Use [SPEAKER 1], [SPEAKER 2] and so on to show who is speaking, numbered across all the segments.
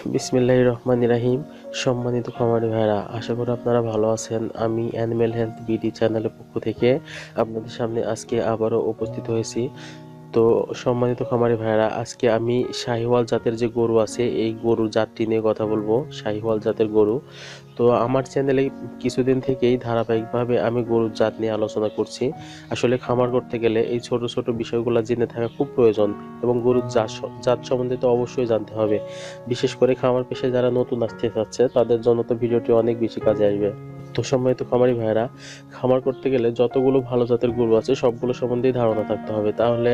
[SPEAKER 1] বিসমিল্লাহির রহমান রাহিম। সম্মানিত খামারি ভাইরা আশা করি আপনারা ভালো আছেন। আমি অ্যানিমেল হেলথ বিডি চ্যানেলের পক্ষ থেকে আপনাদের সামনে আজকে আবারও উপস্থিত হয়েছি। তো সম্মানিত খামারি ভাইরা আজকে আমি শাহিওয়াল জাতের যে গরু আছে এই গরুর জাতটি নিয়ে কথা বলব শাহিওয়াল জাতের গরু। তো আমার চ্যানেলে কিছুদিন থেকেই ধারাবাহিকভাবে আমি গরুর জাত নিয়ে আলোচনা করছি। আসলে খামার করতে গেলে এই ছোট ছোট বিষয়গুলো জেনে থাকা খুব প্রয়োজন এবং গরুর জাত জাত সম্বন্ধে তো অবশ্যই জানতে হবে। বিশেষ করে খামার পেশায় যারা নতুন আসতে চাচ্ছে তাদের জন্য তো ভিডিওটি অনেক বেশি কাজে আসবে। তো সম্মানিত খামারি ভাইরা খামার করতে গেলে যতগুলো ভালো জাতের গরু আছে, সবগুলো সম্বন্ধেই ধারণা থাকতে হবে। তাহলে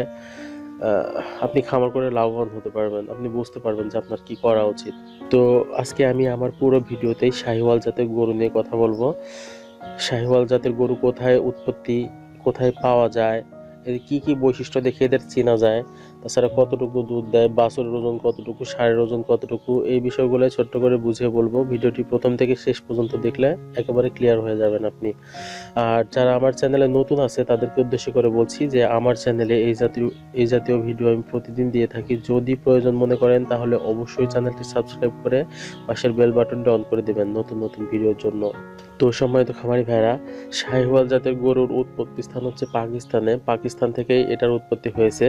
[SPEAKER 1] আপনি খামার করে লাভবান হতে পারবেন। আপনি বুঝতে পারবেন যে আপনার কি করা উচিত। তো আজকে আমি আমার পুরো ভিডিওতেই শাহিওয়াল জাতের গরু নিয়ে কথা বলব। শাহিওয়াল জাতের গরু কোথায় উৎপত্তি, কোথায় পাওয়া যায় এর কি কি বৈশিষ্ট্য দেখে এদের চেনা যায়? তাছাড়া কতটুকু দুধ দেয়? বাছুরের ওজন কতটুকু? সারের ওজন কতটুকু? এই বিষয়গুলো ছোট্ট করে বুঝিয়ে বলব। ভিডিওটি প্রথম থেকে শেষ পর্যন্ত দেখলে একেবারে ক্লিয়ার হয়ে যাবেন আপনি। আর যারা আমার চ্যানেলে নতুন আছে, তাদেরকে উদ্দেশ্য করে বলছি যে, আমার চ্যানেলে এই জাতীয় এই জাতীয় ভিডিও আমি প্রতিদিন দিয়ে থাকি। যদি প্রয়োজন মনে করেন, তাহলে অবশ্যই চ্যানেলটি সাবস্ক্রাইব করে পাশের বেল বাটনটা অন করে দেবেন নতুন নতুন ভিডিওর জন্য। তো সম্মানিত খামারি ভাইরা শাহিওয়াল জাতের গরুর উৎপত্তি স্থান হচ্ছে পাকিস্তানে। পাকিস্তান থেকেই এটার উৎপত্তি হয়েছে।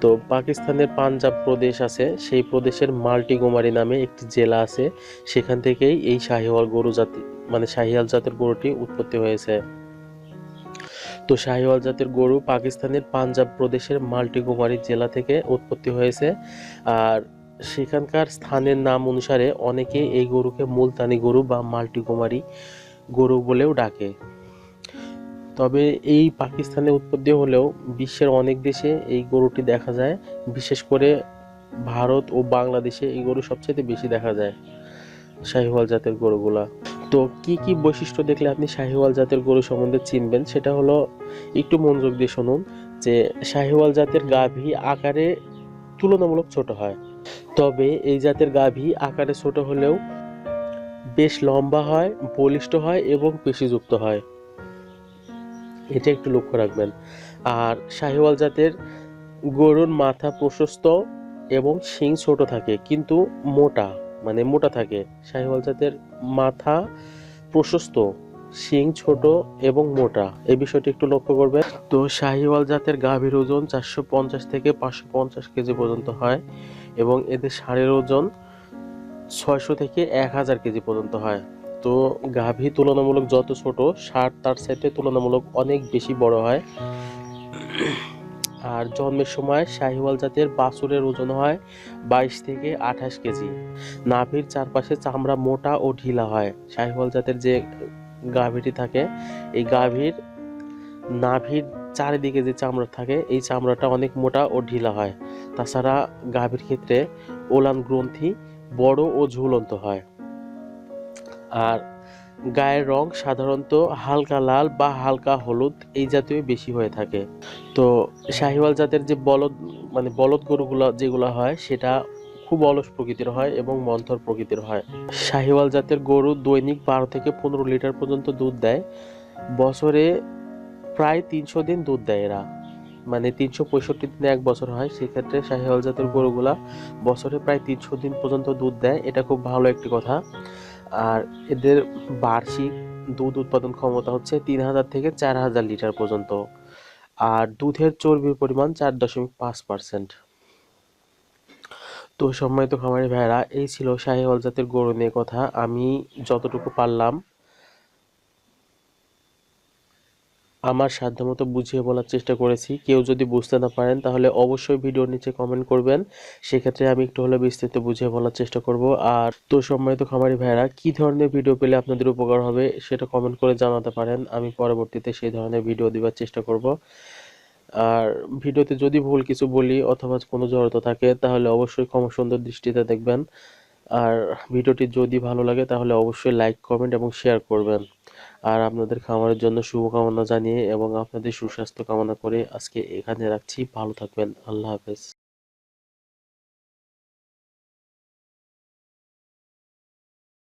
[SPEAKER 1] তো পাকিস্তানের পাঞ্জাব প্রদেশ আছে। সেই প্রদেশের মাল্টিগোমারি নামে একটি জেলা আছে। সেখান থেকেই এই শাহিওয়াল গরু জাতি মানে শাহিওয়াল জাতের গরুটি উৎপত্তি হয়েছে। তো শাহিওয়াল জাতের গরু পাকিস্তানের পাঞ্জাব প্রদেশের মাল্টিগোমারি জেলা থেকে উৎপত্তি হয়েছে। আর সেখানকার স্থানের নাম অনুসারে অনেকে এই গরুকে মুলতানি গরু বা মাল্টিগোমারি গরু বলেও ডাকে। তবে এই পাকিস্তানে উৎপত্তি হলেও বিশ্বের অনেক দেশে এই গরুটি দেখা যায়। বিশেষ করে ভারত ও বাংলাদেশে এই গরু সবচেয়ে বেশি দেখা যায়, শাহিওয়াল জাতের গরুগুলা। তো কি কি বৈশিষ্ট্য দেখলে আপনি শাহিওয়াল জাতের গরু সম্বন্ধে চিনবেন? সেটা হলো, একটু মনোযোগ দিয়ে শুনুন যে শাহিওয়াল জাতের গাভী আকারে তুলনামূলক ছোট হয়। তবে এই জাতের গাভী আকারে ছোট হলেও বেশ লম্বা হয়, বলিষ্ঠ হয় এবং পেশিযুক্ত হয়। এটা একটু লক্ষ্য রাখবেন। আর শাহিওয়াল জাতের গরুর মাথা প্রশস্ত এবং শিং ছোট থাকে, কিন্তু মোটা মানে মোটা থাকে। শাহিওয়াল জাতের মাথা প্রশস্ত, শিং ছোট এবং মোটা। এই বিষয়টি একটু লক্ষ্য করবেন। তো শাহিওয়াল জাতের গাভীর ওজন চারশো পঞ্চাশ থেকে পাঁচশো পঞ্চাশ কেজি পর্যন্ত হয় এবং এদের ষাঁড়ের ওজন ছয়শো থেকে এক হাজার কেজি পর্যন্ত হয়। তো গাভী তুলনামূলক যত ছোট, ষাট তার সাথে তুলনামূলক অনেক বেশি বড় হয়। আর জন্মের সময় শাহিওয়াল জাতের বাছুরের ওজন হয় বাইশ থেকে আঠাশ কেজি। নাভির চারপাশে চামড়া মোটা ও ঢিলা হয়। শাহিওয়াল জাতের যে গাভীটি থাকে, এই গাভীর নাভির চারিদিকে যে চামড়া থাকে, এই চামড়াটা অনেক মোটা ও ঢিলা হয়। তাছাড়া গাভীর ক্ষেত্রে ওলান গ্রন্থি বড় ও ঝুলন্ত হয়। আর গায়ের রং সাধারণত হালকা লাল বা হালকা হলুদ এই জাতীয় বেশি হয়ে থাকে। তো শাহিওয়াল জাতের যে বলদ মানে বলদ গরুগুলো যেগুলো হয়, সেটা খুব অলস প্রকৃতির হয় এবং মন্থর প্রকৃতির হয়। শাহিওয়াল জাতের গরু দৈনিক বারো থেকে পনেরো লিটার পর্যন্ত দুধ দেয়। বছরে প্রায় তিনশো দিন দুধ দেয় এরা। মানে তিনশো পঁয়ষট্টি দিনে এক বছর হয়, সেক্ষেত্রে শাহিওয়াল জাতের গরুগুলা বছরে প্রায় তিনশো দিন পর্যন্ত দুধ দেয়, এটা খুব ভালো একটি কথা। আর এদের বার্ষিক দুধ উৎপাদন ক্ষমতা হচ্ছে তিন হাজার থেকে চার হাজার লিটার পর্যন্ত। আর দুধের চর্বির পরিমাণ চার দশমিক পাঁচ পার্সেন্ট। তো সম্মানিত খামারি ভাইরা এই ছিল শাহিওয়াল জাতের গরু নিয়ে কথা। আমি যতটুকু পারলাম আমার সাধ্যমতো বুঝিয়ে বলার চেষ্টা করেছি। কেউ যদি বুঝতে না পারেন, তাহলে অবশ্যই ভিডিওর নিচে কমেন্ট করবেন। সেক্ষেত্রে আমি একটু হলে বিস্তারিত বুঝিয়ে বলার চেষ্টা করব। আর তো সম্মানিত খামারি ভাইরা কি ধরনের ভিডিও পেলে আপনাদের উপকার হবে সেটা কমেন্ট করে জানাতে পারেন। আমি পরবর্তীতে সেই ধরনের ভিডিও দেওয়ার চেষ্টা করব। আর ভিডিওতে যদি ভুল কিছু বলি অথবা কোনো জড়তা থাকে, তাহলে অবশ্যই ক্ষমা সুন্দর দৃষ্টিতে দেখবেন। আর ভিডিওটি যদি ভালো লাগে, তাহলে অবশ্যই লাইক কমেন্ট এবং শেয়ার করবেন। আর আপনাদের খামারের জন্য শুভকামনা জানিয়ে এবং আপনাদের সুস্বাস্থ্য কামনা করে আজকে এখানে রাখছি। ভালো থাকবেন। আল্লাহ হাফেজ।